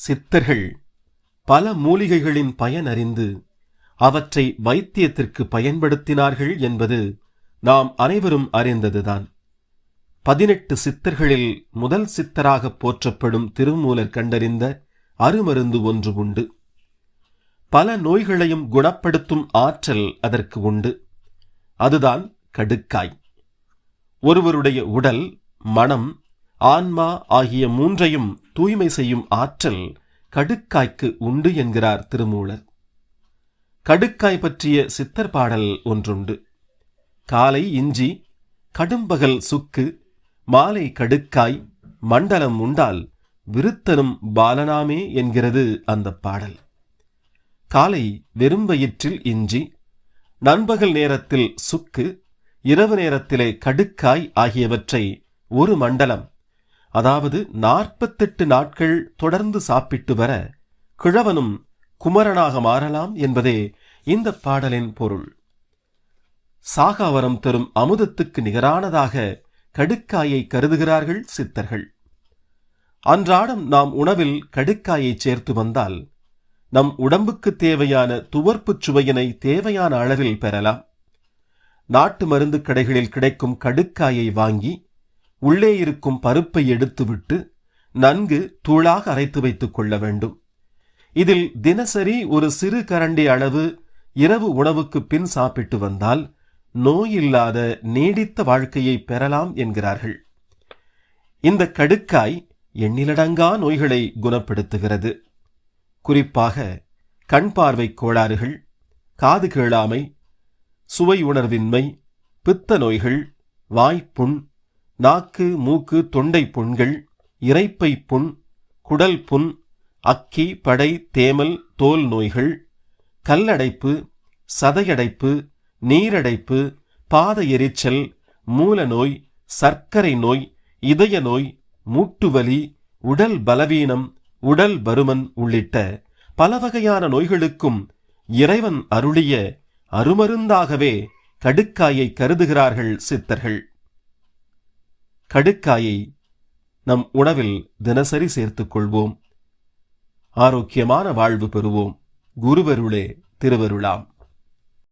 சித்தர்கள் பல மூலிகைகளின் பயன் அறிந்து அவற்றை வைத்தியத்திற்கு பயன்படுத்தினார்கள் என்பது நாம் அனைவரும் அறிந்ததுதான். பதினெட்டு சித்தர்களில் முதல் சித்தராக போற்றப்படும் திருமூலர் கண்டறிந்த அருமருந்து ஒன்று உண்டு. பல நோய்களையும் குணப்படுத்தும் ஆற்றல் அதற்கு உண்டு. அதுதான் கடுக்காய். ஒருவருடைய உடல் மனம் ஆன்மா ஆகிய மூன்றையும் தூய்மை செய்யும் ஆற்றல் கடுக்காய்க்கு உண்டு என்கிறார் திருமூலர். கடுக்காய் பற்றிய சித்தர் பாடல் ஒன்றுண்டு. காலை இஞ்சி கடும்பகல் சுக்கு மாலை கடுக்காய் மண்டலம் உண்டால் விருத்தனும் பாலனாமே என்கிறது அந்த பாடல். காலை வெறும் வயிற்றில் இஞ்சி நண்பகல் நேரத்தில் சுக்கு இரவு நேரத்திலே கடுக்காய் ஆகியவற்றை ஒரு மண்டலம் அதாவது நாற்பத்தெட்டு நாட்கள் தொடர்ந்து சாப்பிட்டு வர கிழவனும் குமரனாக மாறலாம் என்பதே இந்த பாடலின் பொருள். சாகாவரம் தரும் அமுதத்துக்கு நிகரானதாக கடுக்காயை கருதுகிறார்கள் சித்தர்கள். அன்றாடம் நாம் உணவில் கடுக்காயை சேர்த்து வந்தால் நம் உடம்புக்கு தேவையான துவர்ப்புச் சுவையினை தேவையான அளவில் பெறலாம். நாட்டு மருந்து கடைகளில் கிடைக்கும் கடுக்காயை வாங்கி உள்ளே இருக்கும் பருப்பை எடுத்துவிட்டு நன்கு தூளாக அரைத்து வைத்துக் கொள்ள வேண்டும். இதில் தினசரி ஒரு சிறு கரண்டி அளவு இரவு உணவுக்கு பின் சாப்பிட்டு வந்தால் நோயில்லாத நீடித்த வாழ்க்கையை பெறலாம் என்கிறார்கள். இந்த கடுக்காய் எண்ணிலடங்கா நோய்களை குணப்படுத்துகிறது. குறிப்பாக கண் பார்வை கோளாறுகள் காது கேளாமை சுவை உணர்வின்மை பித்த நோய்கள் வாய்ப்புண் நாக்கு மூக்கு தொண்டை புண்கள் இறைப்பை புண் குடல் புண் அக்கி படை தேமல் தோல் நோய்கள் கல்லடைப்பு சதையடைப்பு நீரடைப்பு பாத எரிச்சல் மூல நோய் சர்க்கரை நோய் இதய நோய் மூட்டுவலி உடல் பலவீனம் உடல் பருமன் உள்ளிட்ட பல வகையான நோய்களுக்கும் இறைவன் அருளிய அருமருந்தாகவே கடுக்காயை கருதுகிறார்கள் சித்தர்கள். கடுக்காயை நம் உணவில் தினசரி சேர்த்துக் கொள்வோம் ஆரோக்கியமான வாழ்வு பெறுவோம். குருவருளே திருவருளாம்.